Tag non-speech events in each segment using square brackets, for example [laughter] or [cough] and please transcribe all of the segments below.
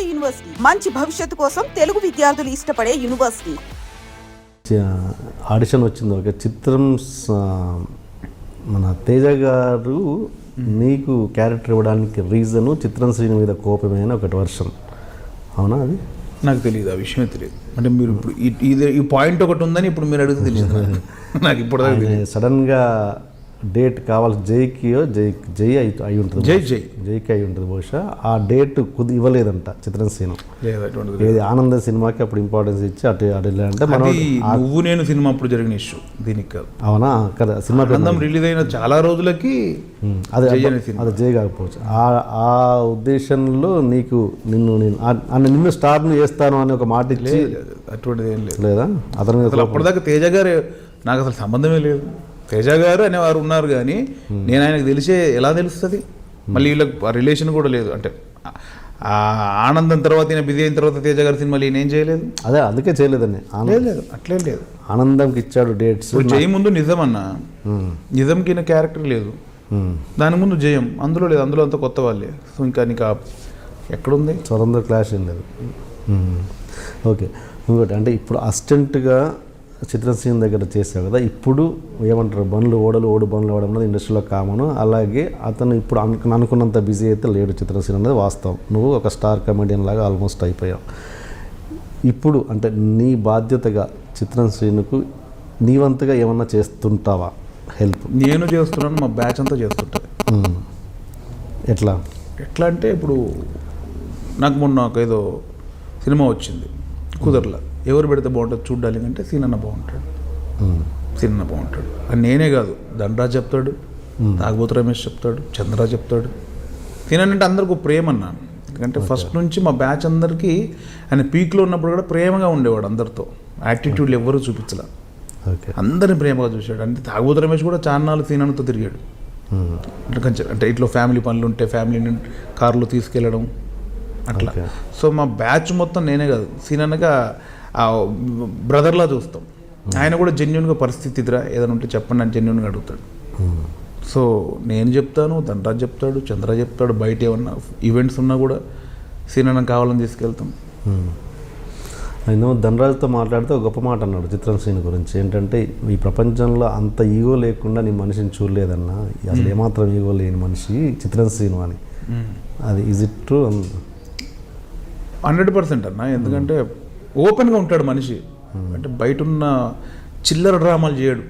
నాడు యూనివర్సిటీ. మంచి భవిష్యత్తు కోసం తెలుగు విద్యార్థులు ఇష్టపడే యూనివర్సిటీ. ఆడిషన్ వచ్చింది ఒక చిత్రం మన తేజ గారు నీకు క్యారెక్టర్ ఇవ్వడానికి రీజను చిత్రం శ్రీని మీద కోపమైన ఒకటి వర్షం అవునా అది? నాకు తెలియదు ఆ విషయమే తెలియదు అంటే మీరు ఇప్పుడు ఈ- ఇది ఈ పాయింట్ ఒకటి ఉందని ఇప్పుడు మీరు అడిగితే తెలియదు నాకు. [laughs] ఇప్పుడు సడన్గా డేట్ కావాలి జైకియో జై జై అయి అయి ఉంటుంది జై జై. జైకి అయి ఉంటుంది బహుశా. ఆ డేట్ కుది ఇవ్వలేదంట చిత్రం శ్రీను లేదు అటువంటిది ఏది ఆనంద సినిమాకి అప్పుడు ఇంపార్టెన్స్ ఇచ్చి అటు అటు అంటే మనం నువ్వు నేను సినిమా అప్పుడు జరిగిన ఇష్యూ దీనికి కాదు. అవునా? కదా సినిమా ఆనందం రిలీజ్ అయిన చాలా రోజులకి అదే అది జై కాకపోవచ్చు. ఆ ఆ ఉద్దేశంలో నీకు నిన్ను నేను నిన్ను స్టార్ను చేస్తాను అని ఒక మాట ఇచ్చి అటువంటిది ఏం లేదు. లేదా? అతని అప్పటిదాకా తేజ గారు నాకు అసలు సంబంధమే లేదు. తేజ గారు అనేవారు ఉన్నారు కానీ నేను ఆయనకు తెలిసే ఎలా తెలుస్తుంది? మళ్ళీ వీళ్ళకి ఆ రిలేషన్ కూడా లేదు. అంటే ఆ ఆనందం తర్వాత ఈయన బిజీ అయిన తర్వాత తేజ గారి సినిమాలు ఈయన ఏం చేయలేదు? అదే అందుకే చేయలేదండి. లేదు అట్లేం లేదు. ఆనందంకి ఇచ్చాడు డేట్స్ ఇప్పుడు జయం ముందు నిజం అన్న. నిజంకి ఈయన క్యారెక్టర్ లేదు. దాని ముందు జయం. అందులో లేదు అందులో అంతా కొత్త వాళ్ళే. సో ఇంకా నీకు ఎక్కడుంది? స్వరంతో క్లాష్ ఏం లేదు. ఓకే. ఇంకోటి అంటే ఇప్పుడు అసిస్టెంట్గా చిత్రసీన్ దగ్గర చేసావు కదా ఇప్పుడు ఏమంటారు బండ్లు ఓడలు ఓడు బండ్లు ఓడడం అనేది ఇండస్ట్రీలో కామన్. అలాగే అతను ఇప్పుడు అను అనుకున్నంత బిజీ అయితే లేడు చిత్రసీన్ అనేది వాస్తవం. నువ్వు ఒక స్టార్ కమెడియన్ లాగా ఆల్మోస్ట్ అయిపోయావు. ఇప్పుడు అంటే నీ బాధ్యతగా చిత్రం శ్రీనుకు నీ వంతుగా ఏమన్నా చేస్తుంటావా? హెల్ప్? నేను చేస్తున్నాను మా బ్యాచ్ అంతా చేస్తుంటుంది. ఎట్లా? ఎట్లా అంటే ఇప్పుడు నాకు మొన్న ఒక ఏదో సినిమా వచ్చింది కుదరలా ఎవరు పెడితే బాగుంటుంది చూడాలి అంటే సీనన్న బాగుంటాడు. సీనన్న బాగుంటాడు. అని నేనే కాదు. దండరాజ్ చెప్తాడు. తాగబోతు రమేష్ చెప్తాడు. చంద్రరాజ్ చెప్తాడు. సీనన్న అంటే అందరికి ఒక ప్రేమ అన్న ఎందుకంటే ఫస్ట్ నుంచి మా బ్యాచ్ అందరికీ ఆయన పీక్లో ఉన్నప్పుడు కూడా ప్రేమగా ఉండేవాడు అందరితో. యాటిట్యూడ్లు ఎవ్వరూ చూపించలే. ఓకే. అందరిని ప్రేమగా చూశాడు. అంటే తాగబోతు రమేష్ కూడా చాన్నాళ్ళు సీనన్నతో తిరిగాడు. కొంచెం అంటే ఇట్లా ఫ్యామిలీ పనులు ఉంటే ఫ్యామిలీని కార్లో తీసుకెళ్ళడం అట్లా. సో మా బ్యాచ్ మొత్తం నేనే కాదు. సీన్ అనగా ఆ బ్రదర్లా చూస్తాం. ఆయన కూడా జెన్యున్గా పరిస్థితి ఇదిరా ఏదైనా ఉంటే చెప్పండి అని జెన్యున్గా అడుగుతాడు. సో నేను చెప్తాను దండరాజ్ చెప్తాడు చంద్ర చెప్తాడు బయట ఏమన్నా ఈవెంట్స్ ఉన్నా కూడా సీన్ అన్న కావాలని తీసుకెళ్తాం. ఆయన ధనరాజుతో మాట్లాడితే ఒక గొప్ప మాట అన్నాడు చిత్రం శ్రీని గురించి. ఏంటంటే ఈ ప్రపంచంలో అంత ఈగో లేకుండా నీ మనిషిని చూడలేదన్నా అసలు ఏమాత్రం ఈగో లేని మనిషి చిత్రం శ్రీను అని అది is it true hundred percent అన్న ఎందుకంటే ఓపెన్గా ఉంటాడు మనిషి. అంటే బయట ఉన్న చిల్లర డ్రామాలు చేయడు.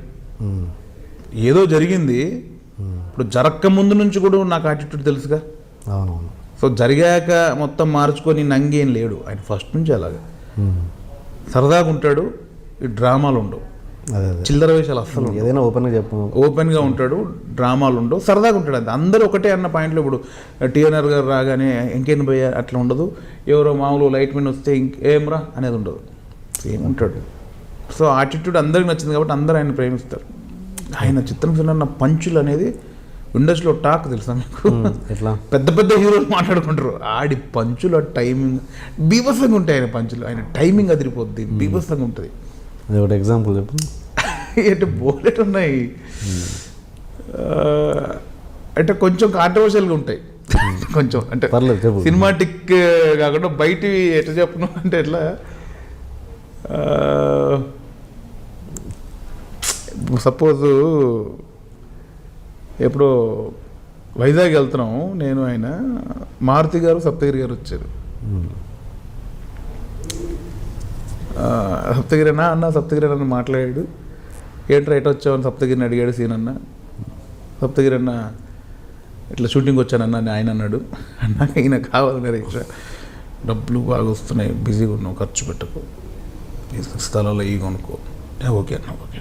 ఏదో జరిగింది. ఇప్పుడు జరక్క ముందు నుంచి కూడా నాకు యాటిట్యూడ్ తెలుసుగా? అవునవును. సో జరిగాక మొత్తం మార్చుకొని నంగేం లేడు. ఆయన ఫస్ట్ నుంచి అలాగే. సరదాగా ఉంటాడు. ఈ డ్రామాలు ఉండవు. చిల్లర వేషాలు అస్సలు ఉండవు. ఏదైనా ఓపెన్గా చెప్పు. ఓపెన్గా ఉంటాడు డ్రామాలు ఉండవు సరదాగా ఉంటాడు అంతే. అందరూ ఒకటే అన్న పాయింట్లో ఇప్పుడు టీఎన్ఆర్ గారు రాగానే ఇంకేం పోయా అట్లా ఉండదు. ఎవరో మామూలు లైట్ మెన్ వస్తే ఇంకేమ్రా అనేది ఉండదు. సేమ్ ఉంటాడు. సో ఆటిట్యూడ్ అందరికి నచ్చింది కాబట్టి అందరూ ఆయన ప్రేమిస్తారు. ఆయన చిత్రం సినిమా పంచులు అనేది ఇండస్ట్రీలో టాక్ తెలుసా మీకు? ఎట్లా? పెద్ద పెద్ద హీరోలు మాట్లాడుకుంటారు. ఆడి పంచుల టైమింగ్ బీభత్సంగా ఉంటాయి ఆయన పంచులు ఆయన టైమింగ్ అదిరిపోద్ది బీభత్సంగా ఉంటుంది. అది ఒకటి ఎగ్జాంపుల్ చెప్పు. అంటే బోలెట్ ఉన్నాయి? అంటే కొంచెం కాంట్రవర్షియల్గా ఉంటాయి. కొంచెం అంటే సినిమాటిక్ కాకుండా బయటివి ఎట్లా చెప్పను అంటే ఎట్లా? సపోజ్ ఎప్పుడో వైజాగ్ వెళ్తున్నాం నేను ఆయన మారుతి గారు సప్తగిరి గారు వచ్చారు. ఆ, సప్తగిరి అన్న అన్న సప్తగిరి అన్న మాట్లాడాడు. ఏంటి రైట్ వచ్చావని సప్తగిరిని అడిగాడు సీన్ అన్న సప్తగిరి అన్న ఇట్లా షూటింగ్ వచ్చానన్న అని ఆయన అన్నాడు. అన్నాక ఈయన కావాలి మరి ఇట్లా డబ్బులు బాగా వస్తున్నాయి బిజీగా ఉన్నావు ఖర్చు పెట్టకు. స్థలంలో ఈ కొనుక్కో. ఓకే అన్న ఓకే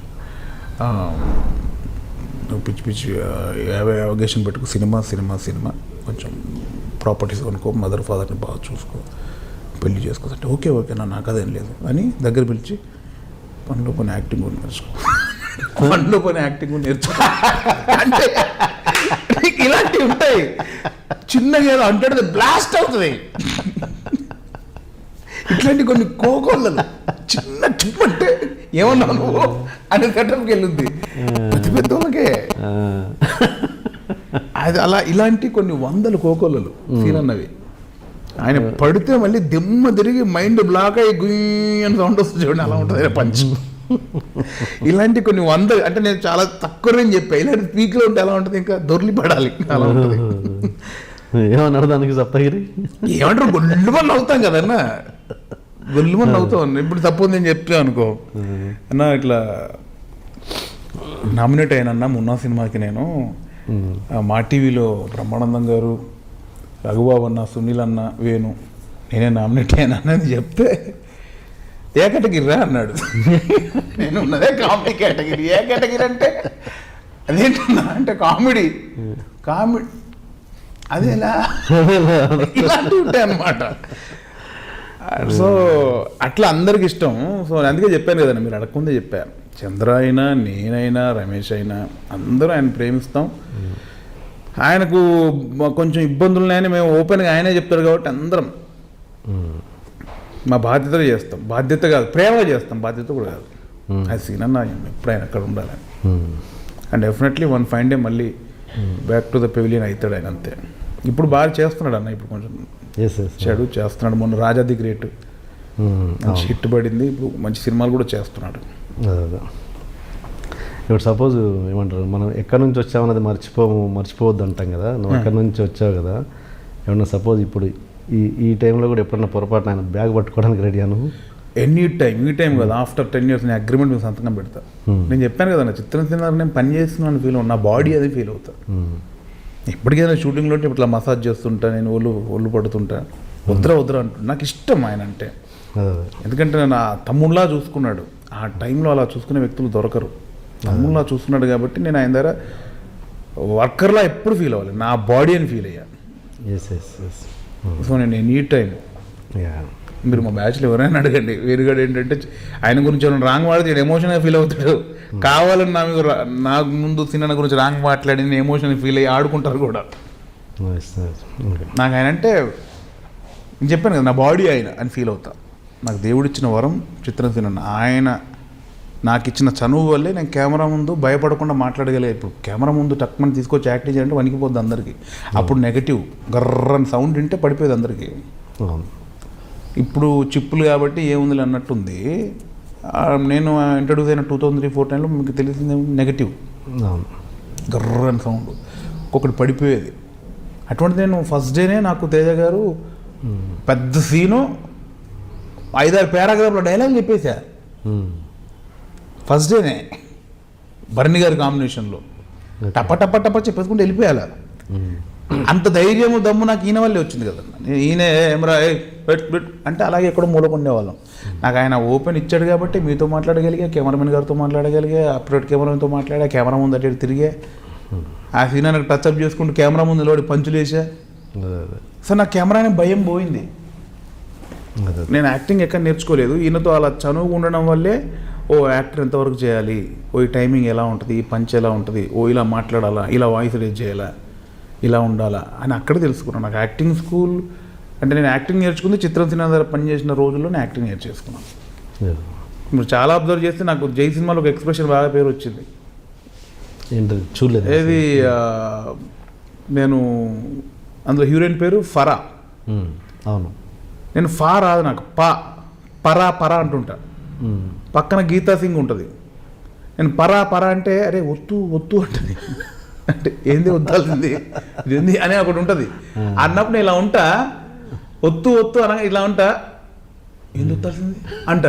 నువ్వు పిచ్చి పిచ్చి యాభై అవగేషన్ పెట్టుకో. Cinema cinema cinema. కొంచెం ప్రాపర్టీస్ కొనుక్కో మదర్ ఫాదర్ని బాగా చూసుకో. పెళ్ళి చేసుకో. అంటే ఓకే ఓకే నా నాకు అదేం లేదు. అని దగ్గర పిలిచి పనిలో పని యాక్టింగ్ కూడా నేర్చుకో పనిలో పని యాక్టింగ్ కూడా నేర్చుకో అంటే ఇలాంటివి ఉంటాయి. చిన్నగా ఏదో అంటాడు బ్లాస్ట్ అవుతుంది. ఇట్లాంటి కొన్ని కోకోళ్ళలు చిన్న టిప్ అంటే ఏమన్నావు నువ్వు అనే సెటప్కి వెళ్ళింది. ప్రతి పెద్ద వాళ్ళకే ఆ, అది అలా ఇలాంటి కొన్ని వందల కోకోళ్ళలు సీన్ అన్నవి. ఆయన పడితే మళ్ళీ దిమ్మ తిరిగి మైండ్ బ్లాక్ అయ్యి గుయ్ అని సౌండ్ వస్తుంది చూడండి అలా ఉంటుంది పంచ్ ఇలాంటి కొన్ని వంద అంటే నేను చాలా తక్కువ నేను చెప్పా. ఇలాంటి పీక్లో ఉంటే ఎలా ఉంటుంది? ఇంకా దొర్లి పడాలి. అలా ఉంటుంది. ఏమన్నాడు దానికి సప్తగిరి? ఏమంటారు? గొల్లు మంది అవుతాం కదన్న గొల్లు మంది అవుతాం ఇప్పుడు తప్పు ఉంది అని చెప్తే అనుకో. అన్న ఇట్లా నామినేట్ అయినన్నా మున్నా సినిమాకి నేను మా టీవీలో బ్రహ్మానందం గారు రఘుబాబు అన్న సునీల్ అన్న వేణు నేనే నామినేట్ అయినా అని చెప్తే ఏ కేటగిరీ రా అన్నాడు. నేను ఉన్నదే కామెడీ కేటగిరీ. ఏ కేటగిరీ అంటే? అదేంటన్నా అంటే కామెడీ. కామెడీ అదేలా? ఇలాంటివి ఉంటాయి అన్నమాట. సో అట్లా అందరికి ఇష్టం. సో అందుకే చెప్పాను కదండి మీరు అడగకుండా చెప్పాను చంద్ర అయినా నేనైనా రమేష్ అయినా అందరూ ఆయన ప్రేమిస్తాం. ఆయనకు కొంచెం ఇబ్బందులు ఉన్నాయని మేము ఓపెన్గా ఆయనే చెప్తారు కాబట్టి అందరం. మా బాధ్యత చేస్తాం. బాధ్యత కాదు ప్రేమ చేస్తాం. బాధ్యత కూడా కాదు. అది సీన్ అన్న ఎప్పుడైనా అక్కడ ఉండాలి. And definitely one fine day మళ్ళీ బ్యాక్ టు ద పెవిలియన్ అవుతాడు ఆయన అంతే. ఇప్పుడు బాగా చేస్తున్నాడు అన్న ఇప్పుడు కొంచెం చెడు చేస్తున్నాడు. మొన్న రాజా ది గ్రేట్. మంచి హిట్ పడింది. ఇప్పుడు మంచి సినిమాలు కూడా చేస్తున్నాడు. ఇప్పుడు సపోజ్ ఏమంటారు మనం ఎక్కడి నుంచి వచ్చామన్నది మర్చిపోము మర్చిపోవద్దు అంటాం కదా. నువ్వు ఎక్కడి నుంచి వచ్చావు కదా. ఏమన్నా సపోజ్ ఇప్పుడు ఈ ఈ టైంలో కూడా ఎప్పుడన్నా పొరపాటున ఆయన బ్యాగ్ పట్టుకోవడానికి రెడీ అను ఎనీ టైం ఈ టైం కదా ఆఫ్టర్ టెన్ ఇయర్స్ నేను అగ్రిమెంట్ మీద సంతకం పెడతా. నేను చెప్పాను కదా నా చిత్రం సినిమా నేను పని చేస్తున్నాను ఫీల్ నా బాడీ అది ఫీల్ అవుతా. ఇప్పటికైనా షూటింగ్లో ఉంటే ఇట్లా మసాజ్ చేస్తుంటా నేను ఒళ్ళు ఒళ్ళు పడుతుంటా. వద్దురా వద్దురా అంటు నాకు ఇష్టం ఆయన అంటే. ఎందుకంటే నా తమ్ముళ్ళా చూసుకున్నాడు. ఆ టైంలో అలా చూసుకునే వ్యక్తులు దొరకరు. తమ్ముళ్ళా చూసుకున్నాడు కాబట్టి నేను ఆయన దగ్గర వర్కర్లా ఎప్పుడు ఫీల్ అవ్వాలి నా బాడీ అని ఫీల్ అయ్యా. ఎస్ ఎస్ ఎస్ సో నేను ఎనీ టైం మీరు మా బ్యాచ్లో ఎవరైనా అడగండి. వేరుగాడు ఏంటంటే ఆయన గురించి ఏమైనా రాంగ్ మాడితే ఎమోషన్గా ఫీల్ అవుతాడు. కావాలని నా మీద రా- నా ముందు సినిమా గురించి రాంగ్ మాట్లాడి నేను ఎమోషన్ ఫీల్ అయ్యి ఆడుకుంటారు కూడా. నాకు ఆయన అంటే నేను చెప్పాను కదా నా బాడీ ఆయన అని ఫీల్ అవుతా. నాకు దేవుడిచ్చిన వరం చిత్రం సినిమా ఆయన నాకు ఇచ్చిన చనువు వల్లే నేను కెమెరా ముందు భయపడకుండా మాట్లాడగలిగే. ఇప్పుడు కెమెరా ముందు టక్మని తీసుకొచ్చి యాక్టింగ్ చేయాలంటే వణికిపోద్ది అందరికీ. అప్పుడు నెగటివ్ గర్రని సౌండ్ వింటే పడిపోయేది అందరికీ. ఇప్పుడు చిప్పులు కాబట్టి ఏముంది అన్నట్టుంది. నేను ఇంట్రడ్యూస్ అయిన టూ థౌసండ్ త్రీ ఫోర్ టైంలో మీకు తెలిసింది నెగటివ్. గర్రని సౌండ్. ఒక్కొక్కటి పడిపోయేది. అటువంటి నేను ఫస్ట్ డేనే నాకు తేజ గారు పెద్ద సీను ఐదారు పారాగ్రాఫ్లో డైలాగ్ చెప్పేశా. ఫస్ట్ డేనే భరణి గారి కాంబినేషన్లో. టప టప టప చెప్పేసుకుంటూ వెళ్ళిపోయాల? అంత ధైర్యము దమ్ము నాకు ఈయన వల్లే వచ్చింది కదా. ఈయన ఏమరా ఏయ్, పెట్ పెట్ అంటే అలాగే ఎక్కడో మూలకుండేవాళ్ళం. నాకు ఆయన ఓపెన్ ఇచ్చాడు కాబట్టి మీతో మాట్లాడగలిగా కెమెరామెన్ గారితో మాట్లాడగలిగా అప్లోడ్ కెమెరామెన్తో మాట్లాడా కెమెరా ముందు అటు తిరిగే. ఆ సీన్ నాకు టచ్అప్ చేసుకుంటూ కెమెరా ముందు నిలబడి పంచులు వేసా. సో నా కెమెరా అనే భయం పోయింది. నేను యాక్టింగ్ ఎక్కడ నేర్చుకోలేదు. ఈయనతో అలా చనువు ఉండడం వల్లే ఓ యాక్టర్ ఎంతవరకు చేయాలి? ఓ ఈ టైమింగ్ ఎలా ఉంటుంది? ఈ పంచ్ ఎలా ఉంటుంది? ఓ ఇలా మాట్లాడాలా? ఇలా వాయిస్ రేజ్ చేయాలా? ఇలా ఉండాలా? అని అక్కడ తెలుసుకున్నాను. నాకు యాక్టింగ్ స్కూల్ అంటే నేను యాక్టింగ్ నేర్చుకుంది చిత్రం సినిమా దగ్గర పనిచేసిన రోజుల్లో నేను యాక్టింగ్ నేర్చేసుకున్నాను. మీరు చాలా అబ్జర్వ్ చేస్తే నాకు జై సినిమాలో ఒక ఎక్స్ప్రెషన్ బాగా పేరు వచ్చింది చూడలేదు. ఏది నేను అందులో హీరోయిన్ పేరు ఫరా. అవును. నేను ఫా రాదు నాకు. పా పరా పరా అంటుంటా. పక్కన గీతా సింగ్ ఉంటుంది. నేను పరా పరా అంటే అరే ఒత్తు ఒత్తు అంటది. అంటే ఏంది వద్దాల్సింది ఇది ఏంది అని ఒకటి ఉంటుంది. అన్నప్పుడు నేను ఇలా ఉంటా ఒత్తు ఒత్తు అనగా ఇలా ఉంటా ఏంది వద్దాల్సింది అంట.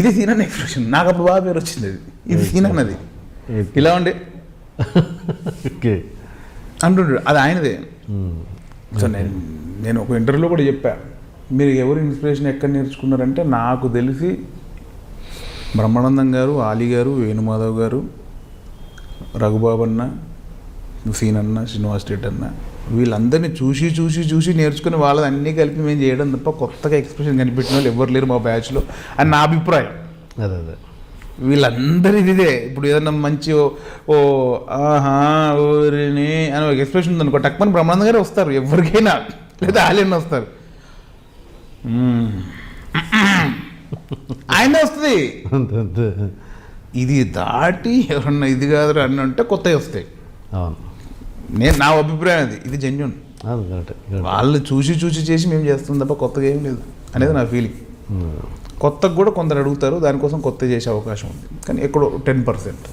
ఇది సీన్ అన్న ఎక్స్ప్రెషన్. నాకు అప్పుడు బాగా పేరు వచ్చింది అది. ఇది సీన్ అన్నది ఇలా ఉండే. ఓకే. అంటుండ్రు అది ఆయనదే. సో నేను నేను ఒక ఇంటర్వ్యూలో కూడా చెప్పా. మీరు ఎవరు ఇన్స్పిరేషన్ ఎక్కడ నేర్చుకున్నారంటే నాకు తెలిసి బ్రహ్మానందం గారు ఆలీ గారు వేణుమాధవ్ గారు రఘుబాబు అన్న సీన్ అన్న శ్రీనివాస్ రెడ్డి అన్న వీళ్ళందరినీ చూసి చూసి చూసి నేర్చుకుని వాళ్ళని అన్నీ కలిపి మేము చేయడం తప్ప కొత్తగా ఎక్స్ప్రెషన్ కనిపెట్టిన వాళ్ళు ఎవరు లేరు మా బ్యాచ్లో అని నా అభిప్రాయం. అదే అదే. వీళ్ళందరి ఇదే. ఇప్పుడు ఏదన్నా మంచి ఓ ఓ ఆహా ఓరిని అని ఒక ఎక్స్ప్రెషన్ ఉందనుకో టక్మన్ బ్రహ్మానంద గారు వస్తారు ఎవరికైనా. లేదా ఆలయన్న వస్తారు. ఆయనే వస్తుంది. ఇది దాటి ఎవరన్నా ఇది కాదు అని అంటే కొత్తవి వస్తాయి. అవును. నేను నా అభిప్రాయం అది. ఇది జెన్యున్ వాళ్ళు చూసి చూసి చేసి మేము చేస్తుంది తప్ప కొత్తగా ఏం లేదు అనేది నా ఫీలింగ్ కొత్తగా కూడా కొందరు అడుగుతారు దానికోసం కొత్త చేసే అవకాశం ఉంది. కానీ ఎక్కడో టెన్ పర్సెంట్